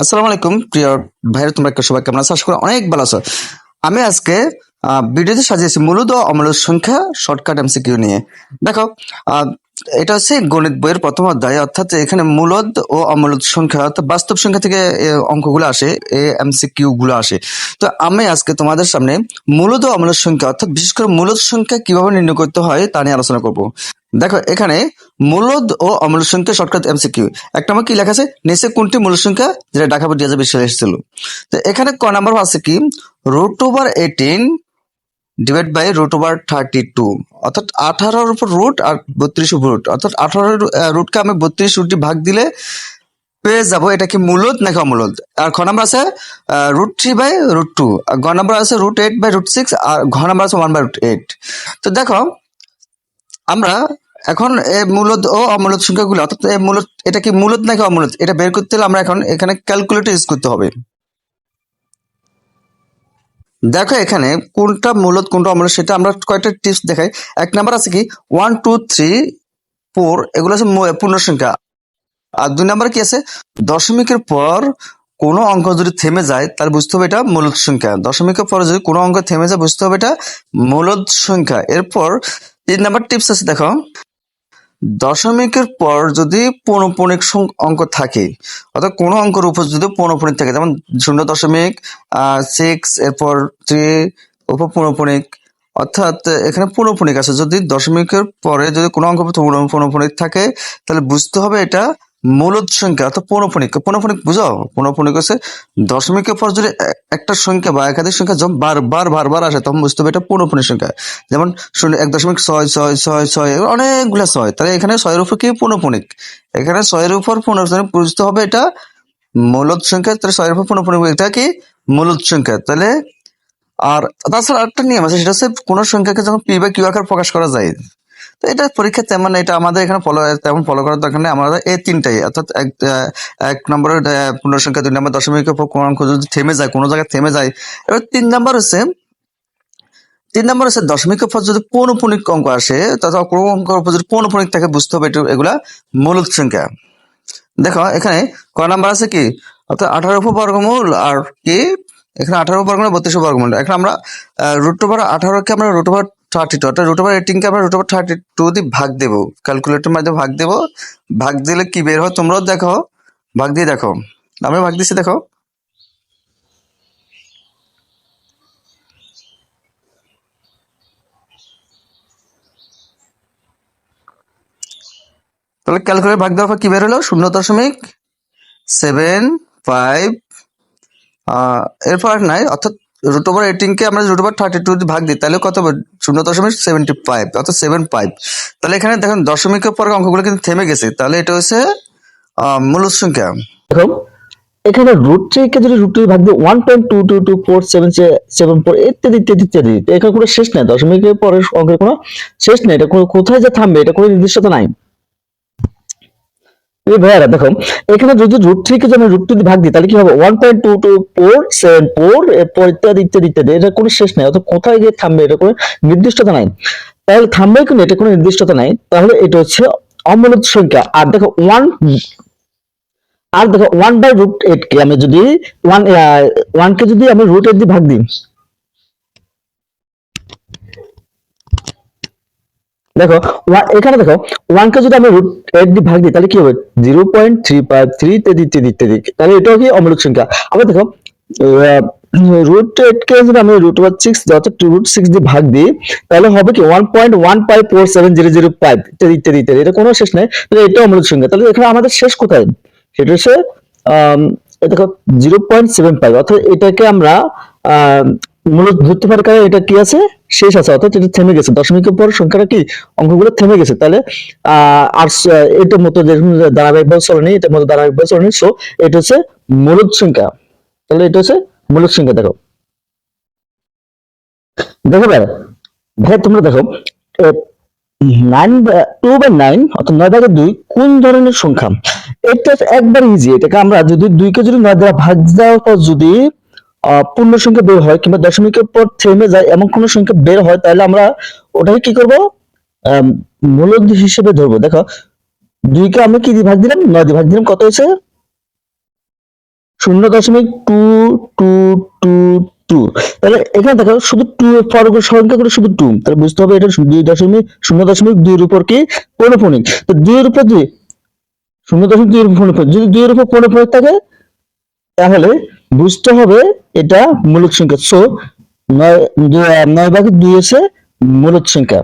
আসসালামু আলাইকুম, প্রিয় ভাইরা, তোমরা সবাই কেমন আছো? আশা করি অনেক ভালো আছো। আমি আজকে ভিডিওতে সাজিয়েছি মূলত ও অমূলত সংখ্যা শর্টকাট এমসিকিউ নিয়ে। দেখো এটা হচ্ছে গণিত বইয়ের প্রথম অধ্যায়, অর্থাৎ এখানে মূলদ ও অমূলত সংখ্যা, অর্থাৎ বাস্তব সংখ্যা থেকে এ অঙ্কগুলো আসে এই এমসিকিউ গুলো আসে। তো আমি আজকে তোমাদের সামনে মূলত ও অমূলত সংখ্যা, অর্থাৎ বিশেষ করে মূলত সংখ্যা কীভাবে নির্ণয় করতে হয় তা নিয়ে আলোচনা করব। দেখো, এখানে মূলদ ও অমূলত সংখ্যা শর্টকাট এমসিকিউ একটা আমার কি লেখা আছে? নিচে কোনটি মূলত সংখ্যা যেটা ঢাকা দুই হাজার বিশ সালে এসেছিল। তো এখানে ক নাম্বার আছে কি? Root over eighteen divide by root over thirty two অর্থাৎ আঠারোর উপর রুট আর বত্রিশ উপর রুট অর্থাৎ আঠারো রুটকে আমি বত্রিশ রুট দিয়ে ভাগ দিলে পেয়ে যাব। এটা কি মূলত নাকি অমূলত আর খ নাম্বার আছে root three by root two আর গ নাম্বার আছে root eight by root six আর ঘ নাম্বার আছে ওয়ান বাই রুট এইট তো দেখো, আমরা এখন মূলত ও অমূলত সংখ্যাগুলো, অর্থাৎ মূলত, এটা কি মূলত নাকি অমূলত? এটা বের করতে হলে আমরা এখন এখানে ক্যালকুলেটর ইউজ করতে হবে। দেখো এখানে কোনটা মূলত, কোনটা অমূলত, সেটা আমরা কয়েকটা টিপস দেখাই। এক নাম্বার আছে কি? ওয়ান টু থ্রি ফোর এগুলো আছে পূর্ণ সংখ্যা আর দুই নাম্বার কি আছে? দশমিকের পর কোনো অঙ্ক যদি থেমে যায়, তাহলে বুঝতে হবে এটা মূলত সংখ্যা। দশমিকের পরে যদি কোনো অঙ্ক থেমে যায়, বুঝতে হবে এটা মূলত সংখ্যা। এরপর তিন নাম্বার টিপস আছে, দেখো। দশমিকের পর যদি পৌনপণিক সং- অঙ্ক থাকে, অর্থাৎ কোনো অঙ্কের উপর যদি পৌনপণিক থাকে, যেমন শূন্য দশমিক সিক্স এরপর থ্রি উপর পৌনপণিক অর্থাৎ এখানে পৌনপণিক আছে। যদি দশমিকের পরে যদি কোনো অঙ্ক পৌন- পৌনপণিক থাকে, তাহলে বুঝতে হবে এটা মূলত সংখ্যা, অর্থাৎ পৌনপণিক পৌনপণিক বুঝাও? পৌনপণিক হচ্ছে দশমিকের পর যদি একটা সংখ্যা বা একাধিক সংখ্যা যখন বারবার বারবার আসে, তখন বুঝতে হবে এটা পৌনপণিক সংখ্যা। যেমন শূন্য, এক দশমিক ছয় ছয় ছয় ছয় অনেকগুলো ছয়। তাহলে এখানে ছয়ের উপর কি পৌনপণিক এখানে ছয়ের উপর পৌনপণিক বুঝতে হবে এটা মূলত সংখ্যা, তাহলে ছয়ের উপর পৌনপণিক এটা কি? মূলত সংখ্যা। তাহলে আর তাছাড়া আরেকটা নিয়ম আছে, সেটা হচ্ছে কোনো সংখ্যাকে যখন পি বা কিউ আকার প্রকাশ করা যায় তো এটা পরীক্ষা তেমন এটা আমাদের এখানে ফলো তেমন ফলো করার দরকার নেই। আমাদের এই তিনটাই, অর্থাৎ এক এক নম্বরের পূর্ণ সংখ্যা দুই নম্বর কোনো অঙ্ক যদি থেমে যায়, কোনো জায়গায় থেমে যায়, এবার তিন নম্বর হচ্ছে, তিন নম্বর হচ্ছে দশমিকের পর যদি পৌনপণিক অঙ্ক আসে, তথা কোনো উপর যদি পৌনপণিক থাকে, বুঝতে হবে এগুলা মূলত সংখ্যা। দেখো, এখানে ক নাম্বার আছে কি? অর্থাৎ আঠারো বর্গমূল আর কি? এখানে আঠারো বর্গমূল বত্রিশ বর্গমূল। এখানে আমরা রুট ওভার আঠারোকে আমরা রুট ওভার থার্টি টু অর্থাৎ রুট ওভার এইটিনকে আমরা রুট ওভার থার্টি টু দিয়ে ভাগ দেবো। ক্যালকুলেটর মাধ্যমে ভাগ দেবো। ভাগ দিলে কি বের হয়? তোমরাও দেখো। ভাগ দিয়ে দেখো। আমি ভাগ দিচ্ছি, দেখো। তাহলে ক্যালকুলেটর ভাগ দেওয়ার পর কি বের হলো? শূন্য দশমিক সেভেন ফাইভ এরপর নাই। অর্থাৎ রুট ওভার এইটিনকে আমরা রুট ওভার থার্টি টু ভাগ দিই, তাহলে কত হবে? শূন্য দশমিক সেভেন্টি ফাইভ অর্থাৎ সেভেন ফাইভ তাহলে এখানে দেখেন দশমিকের পরে অঙ্কগুলো কিন্তু থেমে গেছে। তাহলে এটা হচ্ছে মূলত সংখ্যা। দেখো, এখানে রুট থ্রিকে যদি রুট ভাগ দিয়ে one point two two two four seven seven four ইত্যাদি ইত্যাদি ইত্যাদি। এখানে কোনো শেষ নাই, দশমিকের পরের অঙ্কের কোনো শেষ নেই। এটা কোথায় যে থামবে, এটা কোনো নির্দিষ্টতা নাই। ভাইয়ারা, দেখো, এখানে যদি রুট থ্রিকে যদি রুট টু ভাগ দিই, তাহলে কি হবে? One point two two four seven four এরপর ইত্যাদি ইত্যাদি ইত্যাদি, এটা কোনো শেষ নাই, অর্থাৎ কোথায় গিয়ে থামবে, এটা কোনো নির্দিষ্টতা নাই। তাহলে থামবে কিন্তু এটা কোনো নির্দিষ্টতা নাই। তাহলে এটা হচ্ছে অমূলত সংখ্যা। আর দেখো ওয়ান আর দেখো ওয়ান বাই রুট এইট কে আমি যদি ওয়ান ওয়ান কে যদি আমি রুট এইট দিয়ে ভাগ দিই দেখো এখানে দেখো ওয়ান কে যদি আমি রুট এইট দিয়ে ভাগ দিই তাহলে কি হবে? Zero point three five three ইত্যাদি ইত্যাদি ইত্যাদি। তাহলে এটাও কি সংখ্যা? আবার দেখো রুট এইট কে যদি আমি রুট সিক্স অর্থাৎ রুট সিক্স দিয়ে ভাগ দিই তাহলে হবে কি one point one five four seven zero zero five ইত্যাদি ইত্যাদি ইত্যাদি। এটা কোনো শেষ নেই তাহলে এটা অমূলক সংখ্যা। তাহলে এখানে আমাদের শেষ কোথায়? সেটা হচ্ছে দেখো জিরো পয়েন্ট সেভেন ফাইভ অর্থাৎ এটাকে আমরা আম, মূলত ধরতে পারি কারণ এটা কি আছে? শেষ আছে, অর্থাৎ এটা থেমে গেছে। দশমিকের পর সংখ্যাটা কি? অঙ্কগুলো থেমে গেছে। তাহলে আর এটার মতো এটার মতো সো এটা হচ্ছে মূলত সংখ্যা। তাহলে এটা হচ্ছে মূলত সংখ্যা, দেখো। দেখো ভাই ভাই, তোমরা দেখো নাইন টু বাই নাইন অর্থাৎ নয় ভাগের দুই, কোন ধরনের সংখ্যা? এটা একবার ইজি এটাকে আমরা যদি দুইকে যদি নয় দ্বারা ভাগ দেওয়ার পর যদি পূর্ণ সংখ্যা বের হয় কিংবা দশমিকের পর থেমে যায় এমন কোন সংখ্যা বের হয়, তাহলে আমরা ওটাকে কি করব? মূলত হিসেবে ধরবো। দেখো, দুইকে আমরা কি ভাগ দিলাম? নয় দিয়ে ভাগ দিলাম। কত হয়েছে? শূন্য দশমিক টু টু টু টু। তাহলে এখানে দেখো, শুধু টু পরগুলো সংখ্যা করে শুধু টু। তাহলে বুঝতে হবে এটা দুই দশমিক, শূন্য দশমিক দুইয়ের উপর কি? পৌনঃপুনিক। তো দুইয়ের উপর দুই, শূন্য দশমিক দুইয়ের উপর পৌনঃপুনিক। যদি দুইয়ের উপর পৌনঃপুনিক থাকে, তাহলে বুঝতে হবে এটা মূলক সংখ্যা। সো নয় নয় ভাগে দুই হচ্ছে মূলক সংখ্যা।